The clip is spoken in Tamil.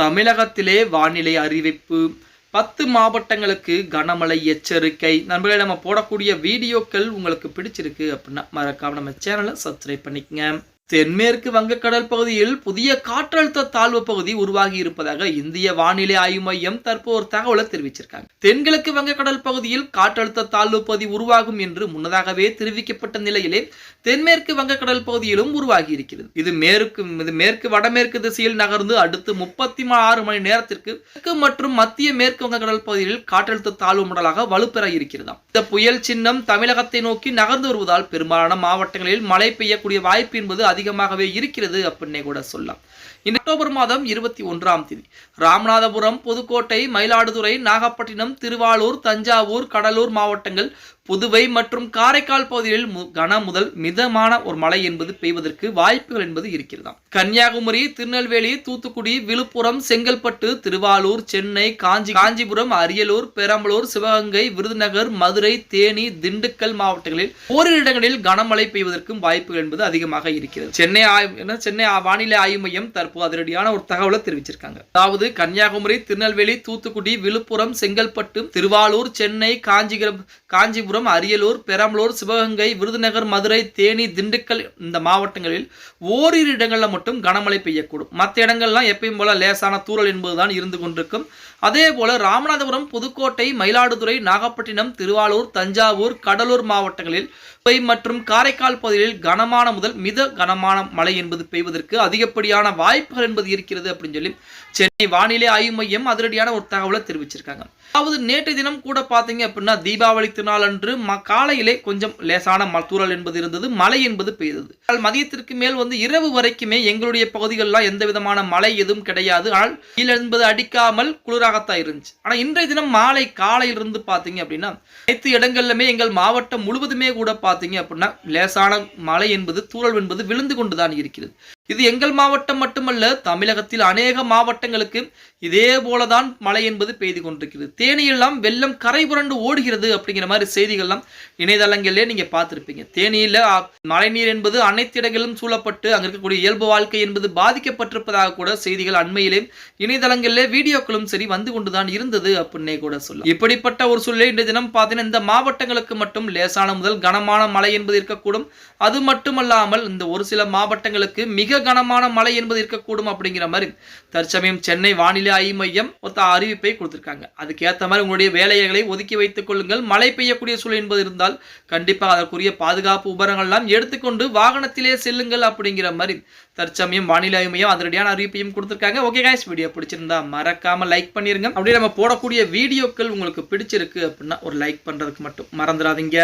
தமிழகத்திலே வானிலை அறிவிப்பு. பத்து மாவட்டங்களுக்கு கனமழை எச்சரிக்கை. நண்பர்களே நம்ம போடக்கூடிய வீடியோக்கள் உங்களுக்கு பிடிச்சிருக்கு அப்படின்னா மறக்காம நம்ம சேனலை சப்ஸ்கிரைப் பண்ணிக்கங்க. தென்மேற்கு வங்கக்கடல் பகுதியில் புதிய காற்றழுத்த தாழ்வு பகுதி உருவாகி இருப்பதாக இந்திய வானிலை ஆய்வு மையம் தற்போது ஒரு தகவலை தெரிவிச்சிருக்காங்க. தென்கிழக்கு வங்கக்கடல் பகுதியில் காற்றழுத்த தாழ்வு பகுதி உருவாகும் என்று முன்னதாகவே தெரிவிக்கப்பட்ட நிலையிலே தென்மேற்கு வங்கக்கடல் பகுதியிலும் உருவாகி இருக்கிறது. இது மேற்கு இது மேற்கு வடமேற்கு திசையில் நகர்ந்து அடுத்து முப்பத்தி ஆறு மணி நேரத்திற்கு தெற்கு மற்றும் மத்திய மேற்கு வங்கக்கடல் பகுதியில் காற்றழுத்த தாழ்வு மண்டலாக வலுப்பெற இருக்கிறதாம். இந்த புயல் சின்னம் தமிழகத்தை நோக்கி நகர்ந்து வருவதால் பெரும்பாலான மாவட்டங்களில் மழை பெய்யக்கூடிய வாய்ப்பு என்பது அதிகமாகவே இருக்கிறது அப்படின்னே கூட சொல்லலாம். இந்த அக்டோபர் மாதம் இருபத்தி ஒன்றாம் தேதி ராமநாதபுரம் புதுக்கோட்டை மயிலாடுதுறை நாகப்பட்டினம் திருவாளூர் தஞ்சாவூர் கடலூர் மாவட்டங்கள் புதுவை மற்றும் காரைக்கால் பகுதிகளில் கன முதல் மிதமான ஒரு மழை என்பது பெய்வதற்கு வாய்ப்புகள் என்பது இருக்கிறதாம். கன்னியாகுமரி திருநெல்வேலி தூத்துக்குடி விழுப்புரம் செங்கல்பட்டு திருவாரூர் சென்னை காஞ்சி காஞ்சிபுரம் அரியலூர் பெரம்பலூர் சிவகங்கை விருதுநகர் மதுரை தேனி திண்டுக்கல் மாவட்டங்களில் ஓரிரு இடங்களில் கனமழை பெய்வதற்கும் வாய்ப்புகள் என்பது அதிகமாக இருக்கிறது. சென்னை என்ன சென்னை வானிலை ஆய்வு மையம் தற்போது அதிரடியான ஒரு தகவலை தெரிவிச்சிருக்காங்க. அதாவது கன்னியாகுமரி திருநெல்வேலி தூத்துக்குடி விழுப்புரம் செங்கல்பட்டு திருவாரூர் சென்னை காஞ்சிபுரம் காஞ்சிபுரம் அரியலூர் பெரம்பலூர் சிவகங்கை விருதுநகர் மதுரை தேனி திண்டுக்கல் இந்த மாவட்டங்களில் ஓரிரு இடங்களில் மட்டும் கனமழை பெய்யக்கூடும். மற்ற இடங்கள்லாம் எப்பயும் போல லேசான தூரல் என்பதுதான் இருந்து கொண்டிருக்கும். அதே போல ராமநாதபுரம் புதுக்கோட்டை மயிலாடுதுறை நாகப்பட்டினம் திருவாரூர் தஞ்சாவூர் கடலூர் மாவட்டங்களில் மற்றும் காரைக்கால் பகுதிகளில் கனமான முதல் மித கனமான மழை என்பது பெய்வதற்கு அதிகப்படியான வாய்ப்புகள் என்பது இருக்கிறது அப்படின்னு சொல்லி சென்னை வானிலை ஆய்வு மையம் அதிரடியான ஒரு தகவலை தெரிவிச்சிருக்காங்க. அதாவது நேற்று தினம் கூட பார்த்தீங்க அப்படின்னா தீபாவளி திருநாள் அன்று ம காலையிலே கொஞ்சம் லேசான ம- என்பது இருந்தது மழை என்பது பெய்தது. ஆனால் மதியத்திற்கு மேல் வந்து இரவு வரைக்குமே எங்களுடைய பகுதிகளெலாம் எந்த விதமான மழை எதுவும் கிடையாது. ஆனால் கீழே என்பது அடிக்காமல் குளிராகத்தான் இருந்துச்சு. ஆனால் இன்றைய தினம் மாலை காலையிலிருந்து பார்த்தீங்க அப்படின்னா அனைத்து இடங்கள்லுமே எங்கள் மாவட்டம் முழுவதுமே கூட பார்த்தீங்க அப்படின்னா லேசான மழை என்பது தூரல் என்பது விழுந்து கொண்டுதான் இருக்கிறது. இது எங்கள் மாவட்டம் மட்டுமல்ல தமிழகத்தில் அநேக மாவட்டங்களுக்கு இதே போலதான் மழை என்பது பெய்து கொண்டிருக்கிறது. தேனியெல்லாம் வெள்ளம் கரை புரண்டு ஓடுகிறது அப்படிங்கிற மாதிரி செய்திகள்லாம் இணையதளங்களிலே நீங்க பார்த்திருப்பீங்க. தேனியில மழைநீர் என்பது அனைத்து இடங்களிலும் சூழப்பட்டு அங்க இருக்கக்கூடிய இயல்பு வாழ்க்கை என்பது பாதிக்கப்பட்டிருப்பதாக கூட செய்திகள் அண்மையிலே இணையதளங்களிலே வீடியோக்களும் சரி வந்து கொண்டுதான் இருந்தது அப்படின்னே கூட சொல்லலாம். இப்படிப்பட்ட ஒரு சூழ்நிலை இன்றைய தினம் பார்த்தீங்கன்னா இந்த மாவட்டங்களுக்கு மட்டும் லேசான முதல் கனமான மழை என்பது இருக்கக்கூடும். அது மட்டுமல்லாமல் இந்த ஒரு சில மாவட்டங்களுக்கு மிக கனமான மழை என்பது இருக்கக்கூடும் அப்படிங்கிற மாதிரி தற்சமயம் சென்னை வானிலை ஆய்வு மையம் ஒத்த அறிவிப்பை கொடுத்துருக்காங்க. அதுக்கேற்ற மாதிரி உங்களுடைய வேலைகளை ஒதுக்கி வைத்துக் கொள்ளுங்கள். மழை பெய்யக்கூடிய சூழல் என்பது இருந்தால் கண்டிப்பாக அதற்குரிய பாதுகாப்பு உபகரணங்கள்லாம் எடுத்துக்கொண்டு வாகனத்திலே செல்லுங்கள் அப்படிங்கிற மாதிரி தற்சமயம் வானிலை ஆய்வு மையம் அதிரடியான அறிவிப்பையும் கொடுத்துருக்காங்க. ஓகே காய்ஸ் வீடியோ பிடிச்சிருந்தா மறக்காம லைக் பண்ணிருங்க. அப்படியே நம்ம போடக்கூடிய வீடியோக்கள் உங்களுக்கு பிடிச்சிருக்கு அப்படின்னா ஒரு லைக் பண்ணுறதுக்கு மட்டும் மறந்துடாதீங்க.